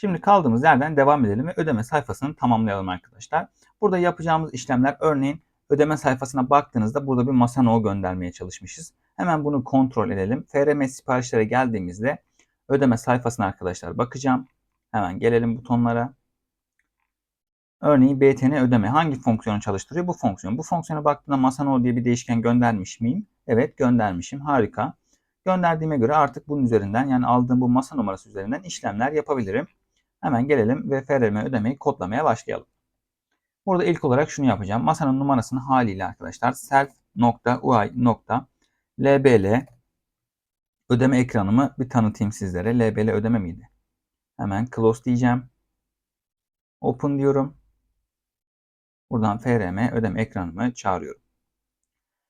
Şimdi kaldığımız yerden devam edelim ve ödeme sayfasını tamamlayalım arkadaşlar. Burada yapacağımız işlemler örneğin ödeme sayfasına baktığınızda burada bir masa no göndermeye çalışmışız. Hemen bunu kontrol edelim. FRM siparişlere geldiğimizde ödeme sayfasına arkadaşlar bakacağım. Hemen gelelim butonlara. Örneğin BTN ödeme hangi fonksiyonu çalıştırıyor? Bu fonksiyon. Bu fonksiyona baktığımda Masano diye bir değişken göndermiş miyim? Evet göndermişim. Harika. Gönderdiğime göre artık bunun üzerinden yani aldığım bu masa numarası üzerinden işlemler yapabilirim. Hemen gelelim ve FRM ödemeyi kodlamaya başlayalım. Burada ilk olarak şunu yapacağım. Masanın numarasını haliyle arkadaşlar self.ui.lbl ödeme ekranımı bir tanıtayım sizlere. LBL ödeme miydi? Hemen close diyeceğim. Open diyorum. Buradan FRM ödeme ekranımı çağırıyorum.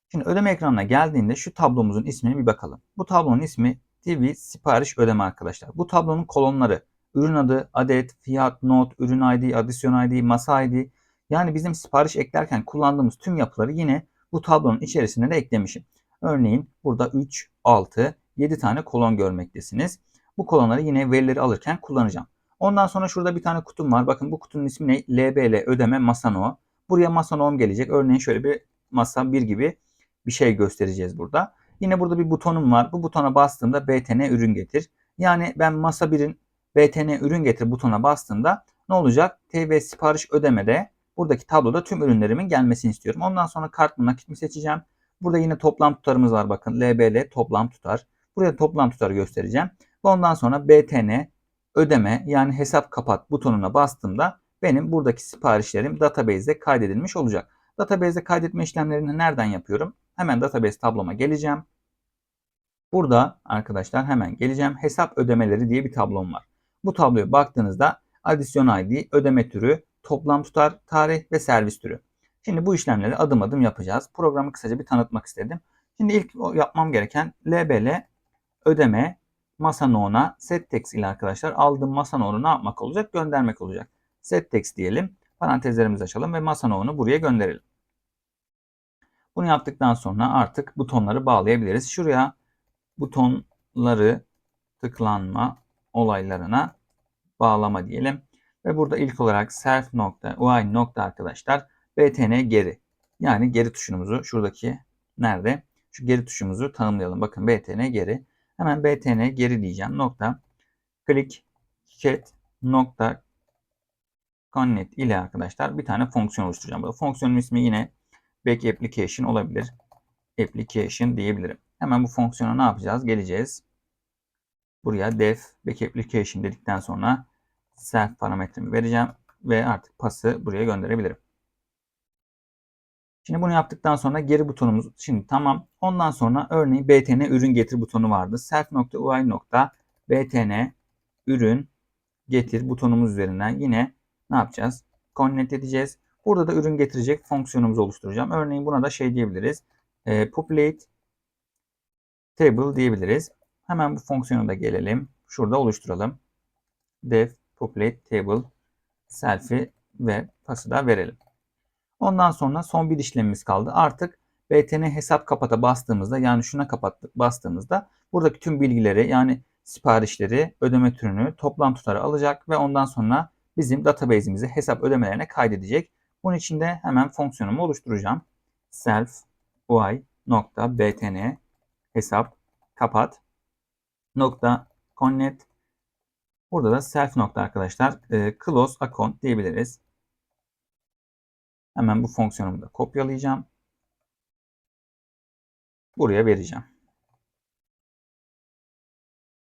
Şimdi ödeme ekranına geldiğinde şu tablomuzun ismine bir bakalım. Bu tablonun ismi TV sipariş ödeme arkadaşlar. Bu tablonun kolonları ürün adı, adet, fiyat, not, ürün ID, adisyon ID, masa ID yani bizim sipariş eklerken kullandığımız tüm yapıları yine bu tablonun içerisine de eklemişim. Örneğin burada 3, 6, 7 tane kolon görmektesiniz. Bu kolonları yine verileri alırken kullanacağım. Ondan sonra şurada bir tane kutum var. Bakın bu kutunun ismi ne? LBL ödeme Masano. Buraya Masano'm gelecek. Örneğin şöyle bir masa 1 gibi bir şey göstereceğiz burada. Yine burada bir butonum var. Bu butona bastığımda BTN ürün getir. Yani ben masa 1'in BTN ürün getir butona bastığımda ne olacak? TV sipariş ödemede buradaki tabloda tüm ürünlerimin gelmesini istiyorum. Ondan sonra kart mı nakit mi seçeceğim. Burada yine toplam tutarımız var bakın. LBL toplam tutar. Buraya toplam tutarı göstereceğim. Ve ondan sonra BTN ödeme yani hesap kapat butonuna bastığımda benim buradaki siparişlerim database'de kaydedilmiş olacak. Database'de kaydetme işlemlerini nereden yapıyorum? Hemen database tabloma geleceğim. Burada arkadaşlar hemen geleceğim. Hesap ödemeleri diye bir tablom var. Bu tabloya baktığınızda adisyon ID, ödeme türü, toplam tutar, tarih ve servis türü. Şimdi bu işlemleri adım adım yapacağız. Programı kısaca bir tanıtmak istedim. Şimdi ilk yapmam gereken LBL ödeme masa no'na settext ile arkadaşlar aldığım masa no'nu ne yapmak olacak? Göndermek olacak. Settext diyelim. Parantezlerimizi açalım ve masa no'nu buraya gönderelim. Bunu yaptıktan sonra artık butonları bağlayabiliriz. Şuraya butonları tıklanma olaylarına bağlama diyelim. Ve burada ilk olarak self nokta UI nokta arkadaşlar btn geri. Yani geri tuşumuzu şuradaki nerede? Şu geri tuşumuzu tanımlayalım. Bakın btn geri. Hemen btn geri diyeceğim. Nokta click cat nokta connect ile arkadaşlar bir tane fonksiyon oluşturacağım. Burada fonksiyonun ismi yine back application olabilir. Application diyebilirim. Hemen bu fonksiyona ne yapacağız? Geleceğiz. Buraya def back application dedikten sonra self parametremi vereceğim ve artık pası buraya gönderebilirim. Şimdi bunu yaptıktan sonra geri butonumuz şimdi tamam. Ondan sonra örneğin btn ürün getir butonu vardı. self.ui.btn ürün getir butonumuz üzerinden yine ne yapacağız? Connect edeceğiz. Burada da ürün getirecek fonksiyonumuzu oluşturacağım. Örneğin buna da şey diyebiliriz. E, populate table diyebiliriz. Hemen bu fonksiyonu da gelelim. Şurada oluşturalım. def populate table selfie ve pası da verelim. Ondan sonra son bir işlemimiz kaldı. Artık btn hesap kapata bastığımızda yani şuna kapat bastığımızda buradaki tüm bilgileri yani siparişleri, ödeme türünü, toplam tutarı alacak ve ondan sonra bizim database'imizi hesap ödemelerine kaydedecek. Bunun için de hemen fonksiyonumu oluşturacağım. self ui nokta btn hesap kapat nokta connect Burada da self nokta arkadaşlar e, close account diyebiliriz. Hemen bu fonksiyonumu da kopyalayacağım. Buraya vereceğim.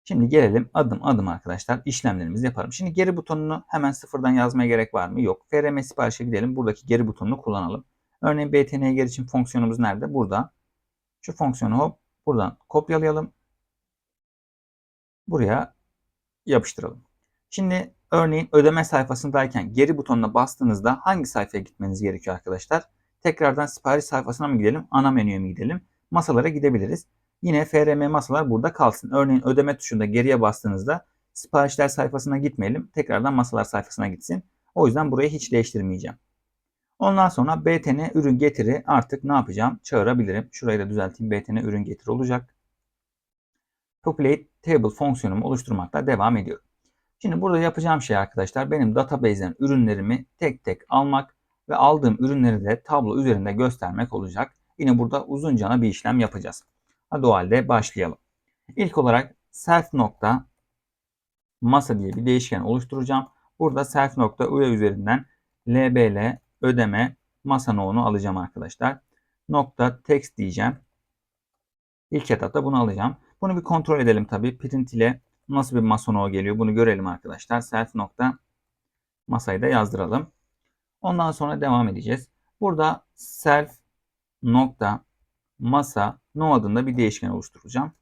Şimdi gelelim adım adım arkadaşlar işlemlerimizi yapalım. Şimdi geri butonunu hemen sıfırdan yazmaya gerek var mı? Yok. FRM siparişe gidelim. Buradaki geri butonunu kullanalım. Örneğin BTN'ye geri için fonksiyonumuz nerede? Burada. Şu fonksiyonu hop buradan kopyalayalım. Buraya yapıştıralım. Şimdi örneğin ödeme sayfasındayken geri butonuna bastığınızda hangi sayfaya gitmeniz gerekiyor arkadaşlar? Tekrardan sipariş sayfasına mı gidelim? Ana menüye mi gidelim? Masalara gidebiliriz. Yine FRM masalar burada kalsın. Örneğin ödeme tuşunda geriye bastığınızda siparişler sayfasına gitmeyelim. Tekrardan masalar sayfasına gitsin. O yüzden burayı hiç değiştirmeyeceğim. Ondan sonra BTN ürün getiri artık ne yapacağım? Çağırabilirim. Şurayı da düzelteyim. BTN ürün getiri olacak. Populate table fonksiyonumu oluşturmakla devam ediyorum. Şimdi burada yapacağım şey arkadaşlar benim database'den ürünlerimi tek tek almak ve aldığım ürünleri de tablo üzerinde göstermek olacak. Yine burada uzuncana bir işlem yapacağız. Hadi o halde başlayalım. İlk olarak self nokta masa diye bir değişken oluşturacağım. Burada self nokta üye üzerinden lbl ödeme masa no'unu alacağım arkadaşlar. Nokta text diyeceğim. İlk etapta bunu alacağım. Bunu bir kontrol edelim tabi. Print ile nasıl bir masa no geliyor bunu görelim arkadaşlar. Self nokta masayı da yazdıralım. Ondan sonra devam edeceğiz. Burada self nokta masa no adında bir değişken oluşturacağım.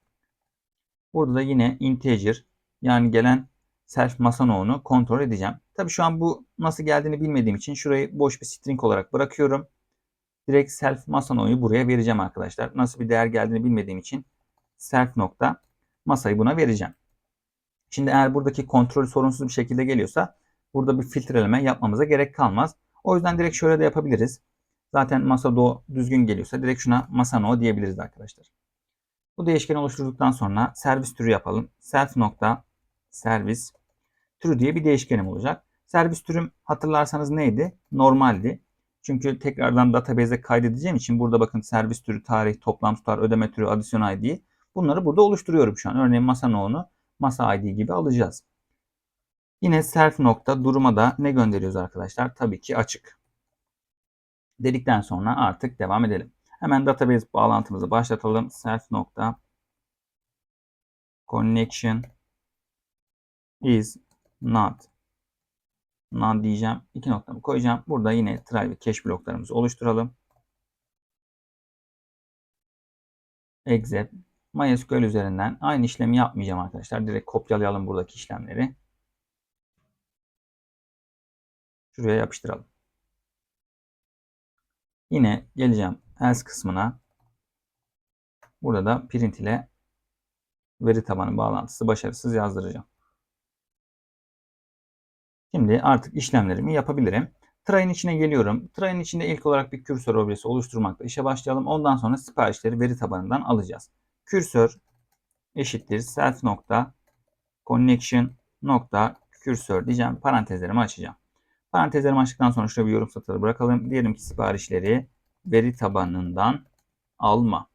Burada da yine integer yani gelen self masa no'unu kontrol edeceğim. Tabi şu an bu nasıl geldiğini bilmediğim için şurayı boş bir string olarak bırakıyorum. Direkt self masa no'yu buraya vereceğim arkadaşlar. Nasıl bir değer geldiğini bilmediğim için self nokta masayı buna vereceğim. Şimdi eğer buradaki kontrol sorunsuz bir şekilde geliyorsa burada bir filtreleme yapmamıza gerek kalmaz. O yüzden direkt şöyle de yapabiliriz. Zaten masa do düzgün geliyorsa direkt şuna masa no diyebiliriz arkadaşlar. Bu değişkeni oluşturduktan sonra servis türü yapalım. Self nokta servis türü diye bir değişkenim olacak. Servis türüm hatırlarsanız neydi? Normaldi. Çünkü tekrardan database'e kaydedeceğim için burada bakın servis türü, tarih, toplam tutar, ödeme türü, adisyon ID. Bunları burada oluşturuyorum şu an. Örneğin masa no'unu masa ID gibi alacağız. Yine self nokta duruma da ne gönderiyoruz arkadaşlar? Tabii ki açık. Dedikten sonra artık devam edelim. Hemen database bağlantımızı başlatalım. Self nokta connection is not not diyeceğim. İki noktamı koyacağım. Burada yine try ve cache bloklarımızı oluşturalım. Exit MySQL üzerinden aynı işlemi yapmayacağım arkadaşlar. Direkt kopyalayalım buradaki işlemleri. Şuraya yapıştıralım. Yine geleceğim else kısmına. Burada da print ile veri tabanı bağlantısı başarısız yazdıracağım. Şimdi artık işlemlerimi yapabilirim. Try'ın içine geliyorum. Try'ın içinde ilk olarak bir kürsör objesi oluşturmakla işe başlayalım. Ondan sonra siparişleri veri tabanından alacağız. Kürsör eşittir self nokta connection nokta kürsör diyeceğim. Parantezlerimi açacağım. Parantezlerimi açtıktan sonra şuraya bir yorum satırı bırakalım. Diyelim ki siparişleri veri tabanından alma.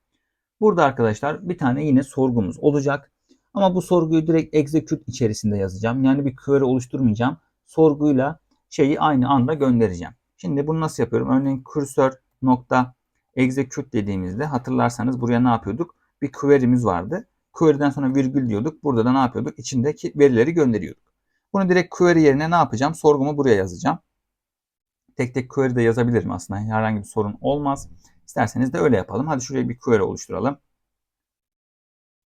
Burada arkadaşlar bir tane yine sorgumuz olacak. Ama bu sorguyu direkt execute içerisinde yazacağım. Yani bir query oluşturmayacağım. Sorguyla şeyi aynı anda göndereceğim. Şimdi bunu nasıl yapıyorum? Örneğin cursor nokta execute dediğimizde hatırlarsanız buraya ne yapıyorduk? Bir query'miz vardı. Query'den sonra virgül diyorduk. Burada da ne yapıyorduk? İçindeki verileri gönderiyorduk. Bunu direkt query yerine ne yapacağım? Sorgumu buraya yazacağım. Tek tek query de yazabilirim aslında. Herhangi bir sorun olmaz. İsterseniz de öyle yapalım. Hadi şuraya bir query oluşturalım.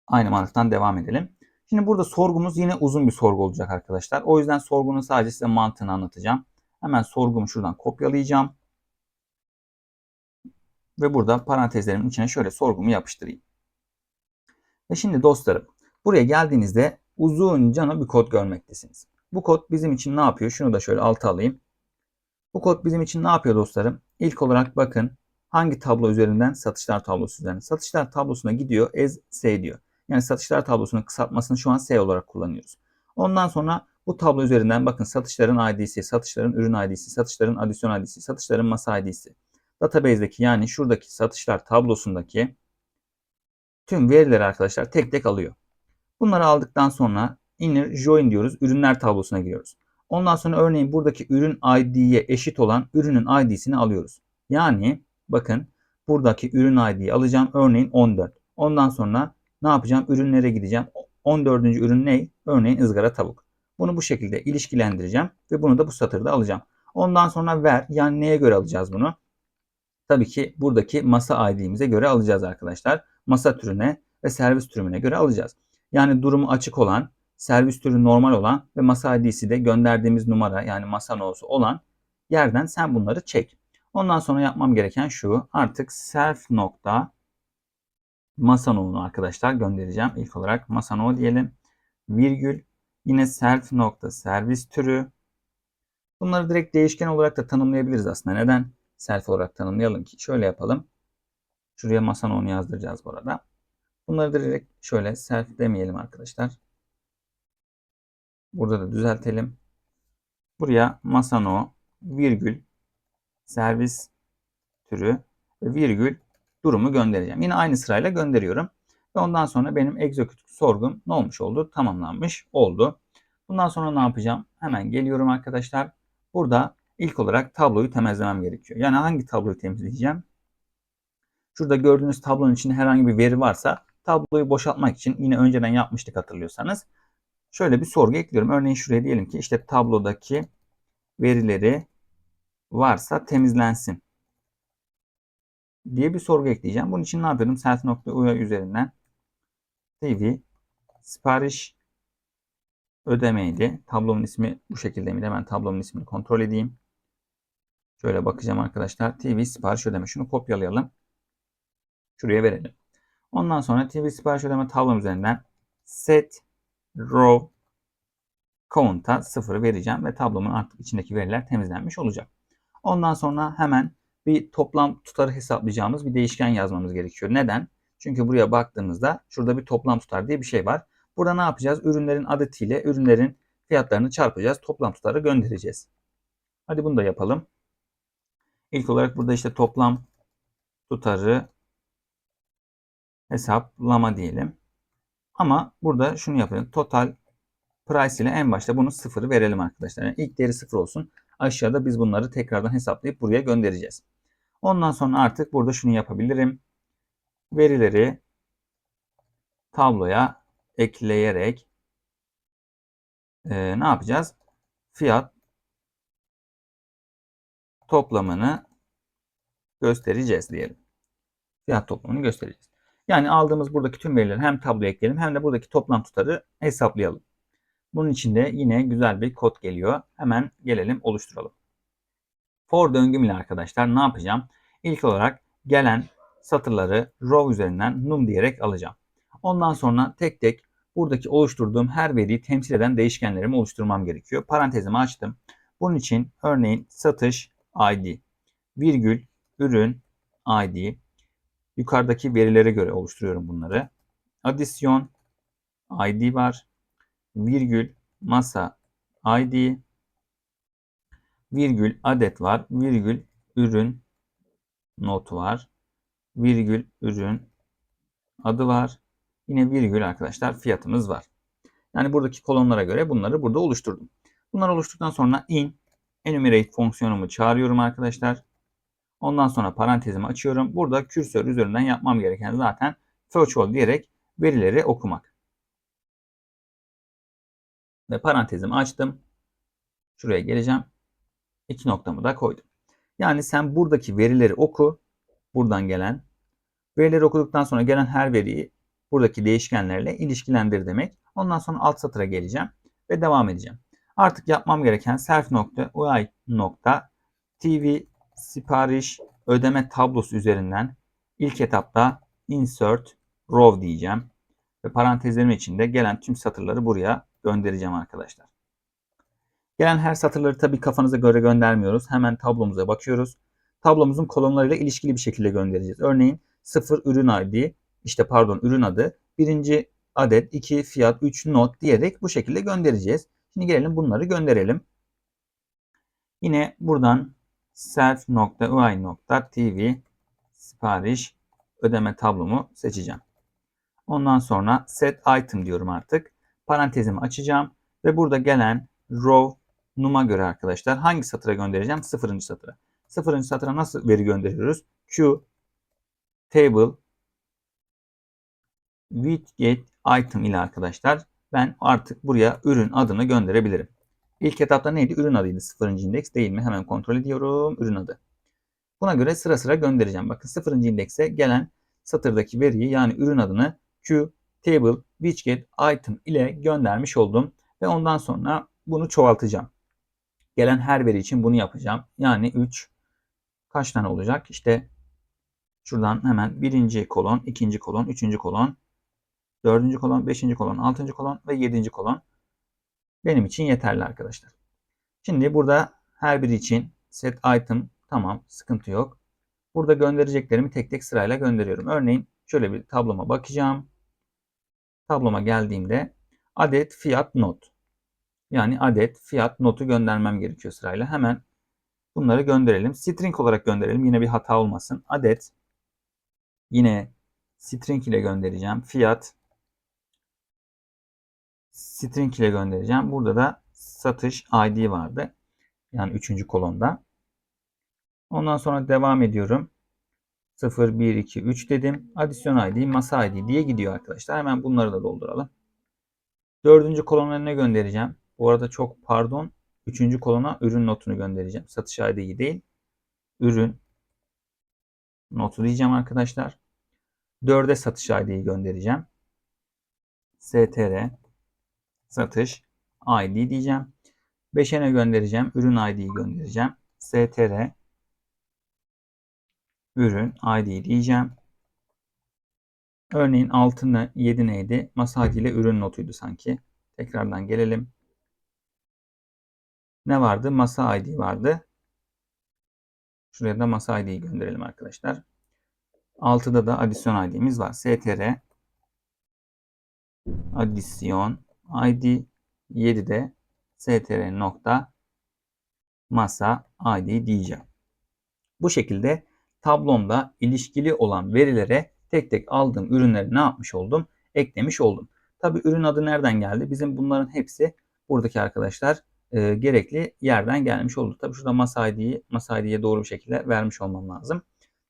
Aynı mantıktan devam edelim. Şimdi burada sorgumuz yine uzun bir sorgu olacak arkadaşlar. O yüzden sorgunun sadece size mantığını anlatacağım. Hemen sorgumu şuradan kopyalayacağım. Ve burada parantezlerimin içine şöyle sorgumu yapıştırayım. Ve şimdi dostlarım buraya geldiğinizde uzunca bir kod görmektesiniz. Bu kod bizim için ne yapıyor? Şunu da şöyle alta alayım. Bu kod bizim için ne yapıyor dostlarım? İlk olarak bakın hangi tablo üzerinden? Satışlar tablosu üzerinden. Satışlar tablosuna gidiyor as S diyor. Yani satışlar tablosunun kısaltmasını şu an S olarak kullanıyoruz. Ondan sonra bu tablo üzerinden bakın satışların ID'si, satışların ürün ID'si, satışların adisyon ID'si, satışların masa ID'si. Database'deki yani şuradaki satışlar tablosundaki tüm verileri arkadaşlar tek tek alıyor. Bunları aldıktan sonra inner join diyoruz. Ürünler tablosuna giriyoruz. Ondan sonra örneğin buradaki ürün ID'ye eşit olan ürünün ID'sini alıyoruz. Yani bakın buradaki ürün ID'yi alacağım. Örneğin 14. Ondan sonra ne yapacağım? Ürünlere gideceğim. 14. ürün ne? Örneğin ızgara tavuk. Bunu bu şekilde ilişkilendireceğim ve bunu da bu satırda alacağım. Ondan sonra ver yani neye göre alacağız bunu? Tabii ki buradaki masa ID'mize göre alacağız arkadaşlar. Masa türüne ve servis türüne göre alacağız. Yani durumu açık olan, servis türü normal olan ve masa ID'si de gönderdiğimiz numara yani masa no'su olan yerden sen bunları çek. Ondan sonra yapmam gereken şu. Artık self nokta masa no'unu arkadaşlar göndereceğim. İlk olarak masa no diyelim. Virgül yine self nokta servis türü. Bunları direkt değişken olarak da tanımlayabiliriz aslında. Neden self olarak tanımlayalım ki? Şöyle yapalım. Şuraya masa no'nu yazdıracağız bu arada. Bunları direkt şöyle self demeyelim arkadaşlar. Burada da düzeltelim. Buraya Masano virgül servis türü virgül durumu göndereceğim. Yine aynı sırayla gönderiyorum. Ve ondan sonra benim execute sorgum ne olmuş oldu? Tamamlanmış oldu. Bundan sonra ne yapacağım? Hemen geliyorum arkadaşlar. Burada ilk olarak tabloyu temizlemem gerekiyor. Yani hangi tabloyu temizleyeceğim? Şurada gördüğünüz tablonun içinde herhangi bir veri varsa tabloyu boşaltmak için yine önceden yapmıştık hatırlıyorsanız. Şöyle bir sorgu ekliyorum. Örneğin şuraya diyelim ki işte tablodaki verileri varsa temizlensin diye bir sorgu ekleyeceğim. Bunun için ne yapıyorum? Self.ua üzerinden TV sipariş ödemeydi. Tablomun ismi bu şekilde mi? Hemen tablomun ismini kontrol edeyim. Şöyle bakacağım arkadaşlar. TV sipariş ödeme. Şunu kopyalayalım. Şuraya verelim. Ondan sonra TV sipariş ödeme tablom üzerinden set row count'a 0 vereceğim ve tablomun artık içindeki veriler temizlenmiş olacak. Ondan sonra hemen bir toplam tutarı hesaplayacağımız bir değişken yazmamız gerekiyor. Neden? Çünkü buraya baktığımızda şurada bir toplam tutar diye bir şey var. Burada ne yapacağız? Ürünlerin adetiyle ürünlerin fiyatlarını çarpacağız. Toplam tutarı göndereceğiz. Hadi bunu da yapalım. İlk olarak burada işte toplam tutarı hesaplama diyelim. Ama burada şunu yapalım. Total price ile en başta bunu sıfırı verelim arkadaşlar. Yani ilk değeri sıfır olsun. Aşağıda biz bunları tekrardan hesaplayıp buraya göndereceğiz. Ondan sonra artık burada şunu yapabilirim. Verileri tabloya ekleyerek e, ne yapacağız? Fiyat toplamını göstereceğiz diyelim. Fiyat toplamını göstereceğiz. Yani aldığımız buradaki tüm verileri hem tabloya ekleyelim hem de buradaki toplam tutarı hesaplayalım. Bunun için de yine güzel bir kod geliyor. Hemen gelelim oluşturalım. For döngüm ile arkadaşlar ne yapacağım? İlk olarak gelen satırları row üzerinden num diyerek alacağım. Ondan sonra tek tek buradaki oluşturduğum her veriyi temsil eden değişkenlerimi oluşturmam gerekiyor. Parantezimi açtım. Bunun için örneğin satış ID, virgül, ürün ID, yukarıdaki verilere göre oluşturuyorum bunları. Adisyon ID var virgül masa ID virgül adet var. Virgül ürün not var. Virgül ürün adı var. Yine virgül arkadaşlar fiyatımız var. Yani buradaki kolonlara göre bunları burada oluşturdum. Bunları oluşturduktan sonra in enumerate fonksiyonumu çağırıyorum arkadaşlar. Ondan sonra parantezimi açıyorum. Burada kürsör üzerinden yapmam gereken zaten all diyerek verileri okumak ve parantezimi açtım. Şuraya geleceğim. İki noktamı da koydum. Yani sen buradaki verileri oku. Buradan gelen. Verileri okuduktan sonra gelen her veriyi buradaki değişkenlerle ilişkilendir demek. Ondan sonra alt satıra geleceğim ve devam edeceğim. Artık yapmam gereken self sipariş ödeme tablosu üzerinden ilk etapta insert row diyeceğim. Ve parantezlerim içinde gelen tüm satırları buraya göndereceğim arkadaşlar. Gelen her satırları tabi kafanıza göre göndermiyoruz. Hemen tablomuza bakıyoruz. Tablomuzun kolonlarıyla ilişkili bir şekilde göndereceğiz. Örneğin 0 ürün ID, işte pardon ürün adı, birinci adet, 2 fiyat, 3 not diyerek bu şekilde göndereceğiz. Şimdi gelelim bunları gönderelim. Yine buradan self.ui.tv sipariş ödeme tablomu seçeceğim. Ondan sonra set item diyorum artık parantezimi açacağım ve burada gelen row numa göre arkadaşlar hangi satıra göndereceğim? Sıfırıncı satıra. Sıfırıncı satıra nasıl veri gönderiyoruz? Q table widget item ile arkadaşlar ben artık buraya ürün adını gönderebilirim. İlk etapta neydi? Ürün adıydı. Sıfırıncı indeks değil mi? Hemen kontrol ediyorum. Ürün adı. Buna göre sıra sıra göndereceğim. Bakın sıfırıncı indekse gelen satırdaki veriyi yani ürün adını Q table widget item ile göndermiş oldum. Ve ondan sonra bunu çoğaltacağım. Gelen her veri için bunu yapacağım. Yani 3 kaç tane olacak? İşte şuradan hemen birinci kolon, ikinci kolon, üçüncü kolon, dördüncü kolon, beşinci kolon, altıncı kolon ve yedinci kolon benim için yeterli arkadaşlar. Şimdi burada her biri için set item tamam sıkıntı yok. Burada göndereceklerimi tek tek sırayla gönderiyorum. Örneğin şöyle bir tabloma bakacağım tabloma geldiğimde adet fiyat not. Yani adet, fiyat, notu göndermem gerekiyor sırayla. Hemen bunları gönderelim. String olarak gönderelim. Yine bir hata olmasın. Adet yine string ile göndereceğim. Fiyat string ile göndereceğim. Burada da satış ID vardı. Yani üçüncü kolonda. Ondan sonra devam ediyorum. 0, 1, 2, 3 dedim. Adisyon ID, masa ID diye gidiyor arkadaşlar. Hemen bunları da dolduralım. Dördüncü kolona ne göndereceğim? Bu arada çok pardon. Üçüncü kolona ürün notunu göndereceğim. Satış ID'yi değil. Ürün notu diyeceğim arkadaşlar. Dörde satış ID'yi göndereceğim. str satış ID diyeceğim. 5'e ne göndereceğim? Ürün ID'yi göndereceğim. str ürün ID diyeceğim. Örneğin 6 ne, 7 neydi? Masa ID ile ürün notuydu sanki. Tekrardan gelelim. Ne vardı? Masa ID vardı. Şuraya da masa ID'yi gönderelim arkadaşlar. 6'da da adisyon ID'miz var. str adisyon ID 7'de str nokta masa ID diyeceğim. Bu şekilde tablomda ilişkili olan verilere tek tek aldığım ürünleri ne yapmış oldum? Eklemiş oldum. Tabi ürün adı nereden geldi? Bizim bunların hepsi buradaki arkadaşlar e, gerekli yerden gelmiş oldu. Tabi şurada masa ID'yi masa ID'ye doğru bir şekilde vermiş olmam lazım.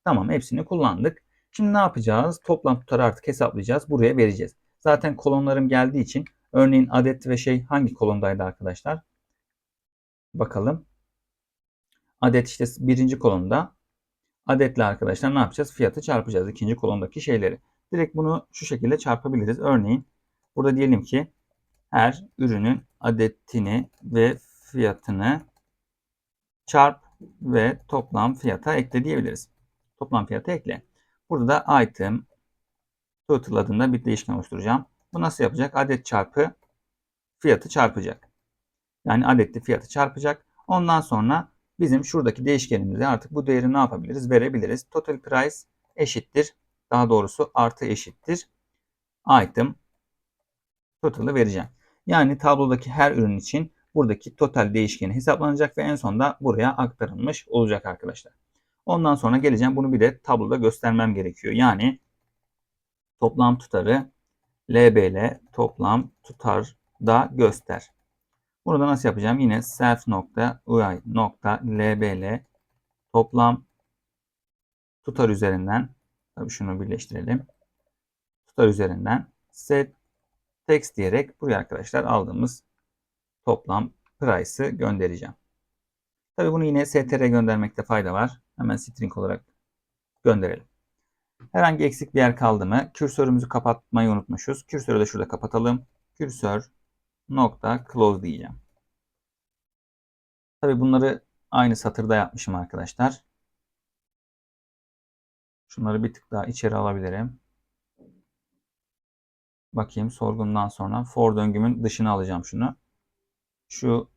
Tamam hepsini kullandık. Şimdi ne yapacağız? Toplam tutarı artık hesaplayacağız. Buraya vereceğiz. Zaten kolonlarım geldiği için örneğin adet ve şey hangi kolondaydı arkadaşlar? Bakalım. Adet işte birinci kolonda. Adetle arkadaşlar ne yapacağız? Fiyatı çarpacağız. ikinci kolondaki şeyleri. Direkt bunu şu şekilde çarpabiliriz. Örneğin burada diyelim ki her ürünün adetini ve fiyatını çarp ve toplam fiyata ekle diyebiliriz. Toplam fiyata ekle. Burada da item total adında bir değişken oluşturacağım. Bu nasıl yapacak? Adet çarpı fiyatı çarpacak. Yani adetli fiyatı çarpacak. Ondan sonra bizim şuradaki değişkenimize artık bu değeri ne yapabiliriz? Verebiliriz. Total price eşittir. Daha doğrusu artı eşittir. Item total'ı vereceğim. Yani tablodaki her ürün için buradaki total değişkeni hesaplanacak ve en sonunda buraya aktarılmış olacak arkadaşlar. Ondan sonra geleceğim. Bunu bir de tabloda göstermem gerekiyor. Yani toplam tutarı LBL toplam tutar da göster. Bunu da nasıl yapacağım? Yine self nokta UI nokta LBL toplam tutar üzerinden tabii şunu birleştirelim. Tutar üzerinden set text diyerek buraya arkadaşlar aldığımız toplam price'ı göndereceğim. Tabi bunu yine str göndermekte fayda var. Hemen string olarak gönderelim. Herhangi eksik bir yer kaldı mı? Kürsörümüzü kapatmayı unutmuşuz. Kürsörü de şurada kapatalım. Kürsör nokta close diyeceğim. Tabi bunları aynı satırda yapmışım arkadaşlar. Şunları bir tık daha içeri alabilirim. Bakayım sorgundan sonra for döngümün dışına alacağım şunu. Şu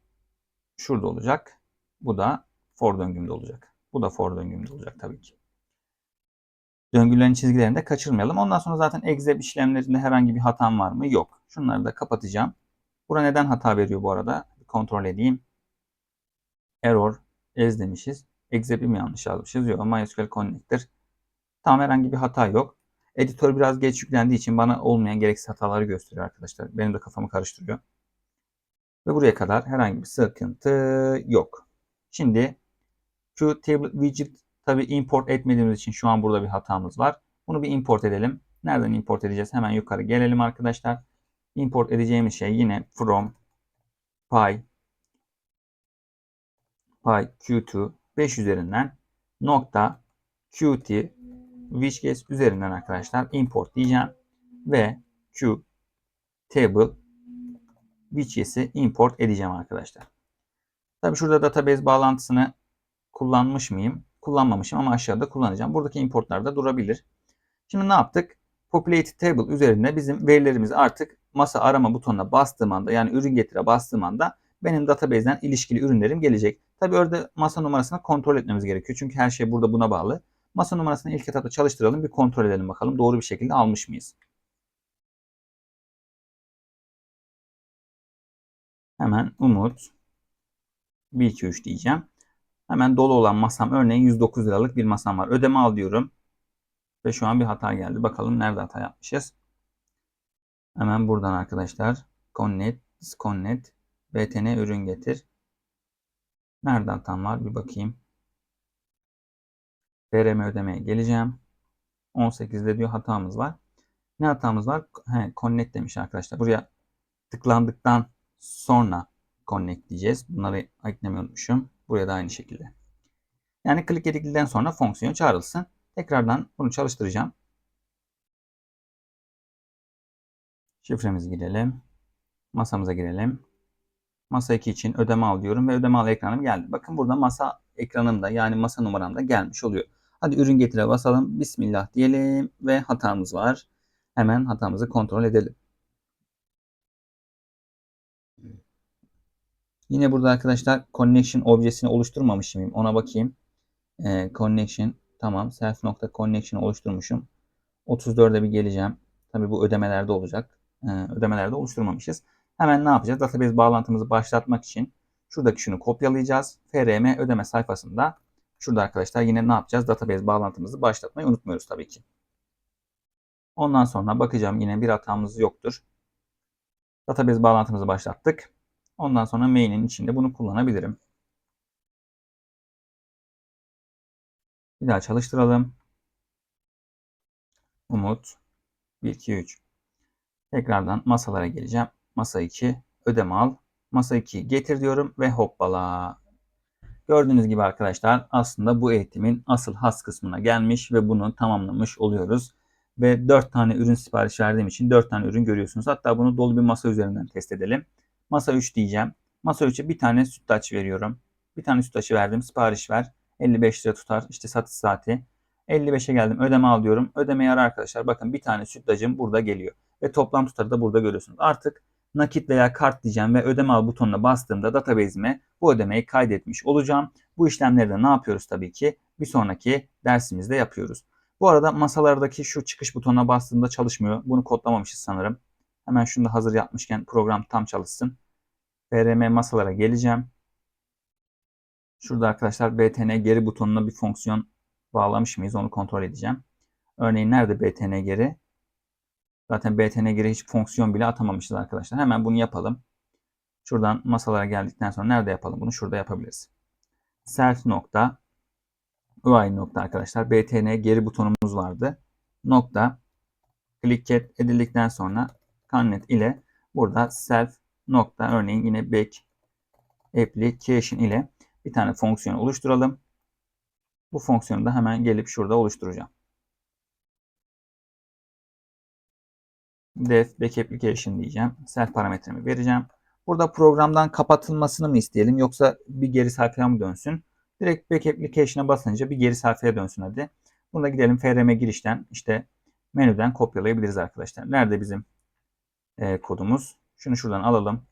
şurada olacak. Bu da for döngümde olacak. Bu da for döngümde olacak tabii ki. Döngülerin çizgilerini de kaçırmayalım. Ondan sonra zaten exeb işlemlerinde herhangi bir hatam var mı? Yok. Şunları da kapatacağım. Bura neden hata veriyor bu arada? kontrol edeyim. Error ez demişiz. Exeb'i mi yanlış yazmışız? Yok. MySQL connector. Tam herhangi bir hata yok. Editör biraz geç yüklendiği için bana olmayan gereksiz hataları gösteriyor arkadaşlar. Benim de kafamı karıştırıyor. Ve buraya kadar herhangi bir sıkıntı yok. Şimdi şu table widget tabi import etmediğimiz için şu an burada bir hatamız var. Bunu bir import edelim. Nereden import edeceğiz? Hemen yukarı gelelim arkadaşlar. Import edeceğimiz şey yine from py py q2 5 üzerinden nokta qt which üzerinden arkadaşlar import diyeceğim ve q table which'esi import edeceğim arkadaşlar. Tabi şurada database bağlantısını kullanmış mıyım? Kullanmamışım ama aşağıda kullanacağım. Buradaki importlar da durabilir. Şimdi ne yaptık? Populated table üzerinde bizim verilerimizi artık masa arama butonuna bastığım anda yani ürün getire bastığım anda benim database'den ilişkili ürünlerim gelecek. Tabi orada masa numarasını kontrol etmemiz gerekiyor. Çünkü her şey burada buna bağlı. Masa numarasını ilk etapta çalıştıralım. Bir kontrol edelim bakalım. Doğru bir şekilde almış mıyız? Hemen Umut 1 2 3 diyeceğim. Hemen dolu olan masam örneğin 109 liralık bir masam var. Ödeme al diyorum. Ve şu an bir hata geldi. Bakalım nerede hata yapmışız. Hemen buradan arkadaşlar connect, disconnect, btn ürün getir. Nerede hatam var bir bakayım. BRM ödemeye geleceğim. 18'de diyor hatamız var. Ne hatamız var? He, connect demiş arkadaşlar. Buraya tıklandıktan sonra connect diyeceğiz. Bunları eklemeyi unutmuşum. Buraya da aynı şekilde. Yani klik edildikten sonra fonksiyon çağrılsın. Tekrardan bunu çalıştıracağım. Şifremizi girelim. Masamıza girelim. Masa 2 için ödeme al diyorum ve ödeme al ekranım geldi. Bakın burada masa ekranımda yani masa numaramda gelmiş oluyor. Hadi ürün getire basalım. Bismillah diyelim ve hatamız var. Hemen hatamızı kontrol edelim. Yine burada arkadaşlar connection objesini oluşturmamış mıyım? Ona bakayım. Ee, connection tamam. Self connection oluşturmuşum. 34'e bir geleceğim. Tabii bu ödemelerde olacak. Ee, ödemelerde oluşturmamışız. Hemen ne yapacağız? Database bağlantımızı başlatmak için şuradaki şunu kopyalayacağız. FRM ödeme sayfasında şurada arkadaşlar yine ne yapacağız? Database bağlantımızı başlatmayı unutmuyoruz tabii ki. Ondan sonra bakacağım yine bir hatamız yoktur. Database bağlantımızı başlattık. Ondan sonra main'in içinde bunu kullanabilirim. Bir daha çalıştıralım. Umut 1 2 3. Tekrardan masalara geleceğim. Masa 2 ödeme al. Masa 2 getir diyorum ve hoppala. Gördüğünüz gibi arkadaşlar aslında bu eğitimin asıl has kısmına gelmiş ve bunu tamamlamış oluyoruz. Ve 4 tane ürün sipariş verdiğim için 4 tane ürün görüyorsunuz. Hatta bunu dolu bir masa üzerinden test edelim. Masa 3 diyeceğim. Masa 3'e bir tane sütlaç veriyorum. Bir tane sütlaçı verdim. Sipariş ver. 55 lira tutar. İşte satış saati. 55'e geldim. Ödeme al diyorum. Ödemeyi ara arkadaşlar. Bakın bir tane sütlacım burada geliyor. Ve toplam tutarı da burada görüyorsunuz. Artık nakit veya kart diyeceğim ve ödeme al butonuna bastığımda database'ime bu ödemeyi kaydetmiş olacağım. Bu işlemleri de ne yapıyoruz tabii ki? Bir sonraki dersimizde yapıyoruz. Bu arada masalardaki şu çıkış butonuna bastığımda çalışmıyor. Bunu kodlamamışız sanırım. Hemen şunu da hazır yapmışken program tam çalışsın. FRM masalara geleceğim. Şurada arkadaşlar btn geri butonuna bir fonksiyon bağlamış mıyız onu kontrol edeceğim. Örneğin nerede btn geri? Zaten btn geri hiç fonksiyon bile atamamışız arkadaşlar. Hemen bunu yapalım. Şuradan masalara geldikten sonra nerede yapalım bunu? Şurada yapabiliriz. Self nokta UI nokta arkadaşlar. btn geri butonumuz vardı. Nokta click edildikten sonra connect ile burada self nokta örneğin yine back application ile bir tane fonksiyon oluşturalım. Bu fonksiyonu da hemen gelip şurada oluşturacağım. def back application diyeceğim. Self parametremi vereceğim. Burada programdan kapatılmasını mı isteyelim yoksa bir geri sayfaya mı dönsün? Direkt back application'a basınca bir geri sayfaya dönsün hadi. Bunda gidelim FRM girişten işte menüden kopyalayabiliriz arkadaşlar. Nerede bizim e, kodumuz? Şunu şuradan alalım.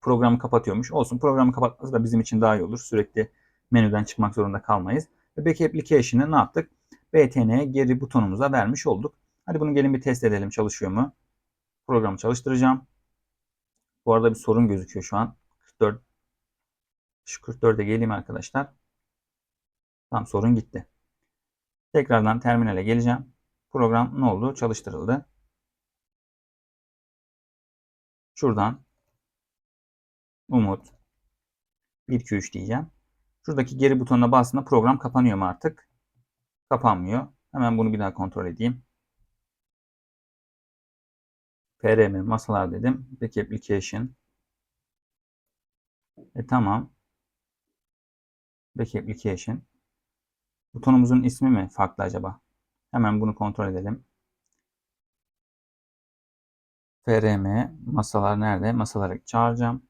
Programı kapatıyormuş. Olsun programı kapatması da bizim için daha iyi olur. Sürekli menüden çıkmak zorunda kalmayız. Ve Back Application'ı ne yaptık? BTN'ye geri butonumuza vermiş olduk. Hadi bunu gelin bir test edelim çalışıyor mu? Programı çalıştıracağım. Bu arada bir sorun gözüküyor şu an. 44 şu 44'e geleyim arkadaşlar. Tam sorun gitti. Tekrardan terminale geleceğim. Program ne oldu? Çalıştırıldı. Şuradan Umut 1 2 3 diyeceğim. Şuradaki geri butonuna bastığında program kapanıyor mu artık? Kapanmıyor. Hemen bunu bir daha kontrol edeyim. PRM masalar dedim. Back application. E tamam. Back application. Butonumuzun ismi mi farklı acaba? Hemen bunu kontrol edelim. FRM masalar nerede? Masaları çağıracağım.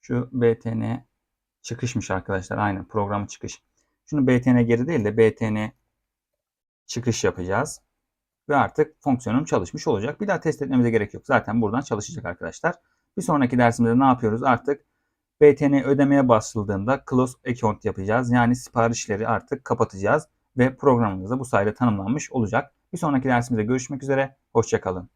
Şu BTN çıkışmış arkadaşlar. Aynen programı çıkış. Şunu BTN geri değil de BTN çıkış yapacağız. Ve artık fonksiyonum çalışmış olacak. Bir daha test etmemize gerek yok. Zaten buradan çalışacak arkadaşlar. Bir sonraki dersimizde ne yapıyoruz? Artık BTN ödemeye basıldığında close account yapacağız. Yani siparişleri artık kapatacağız. Ve programımız da bu sayede tanımlanmış olacak. Bir sonraki dersimizde görüşmek üzere. Hoşçakalın.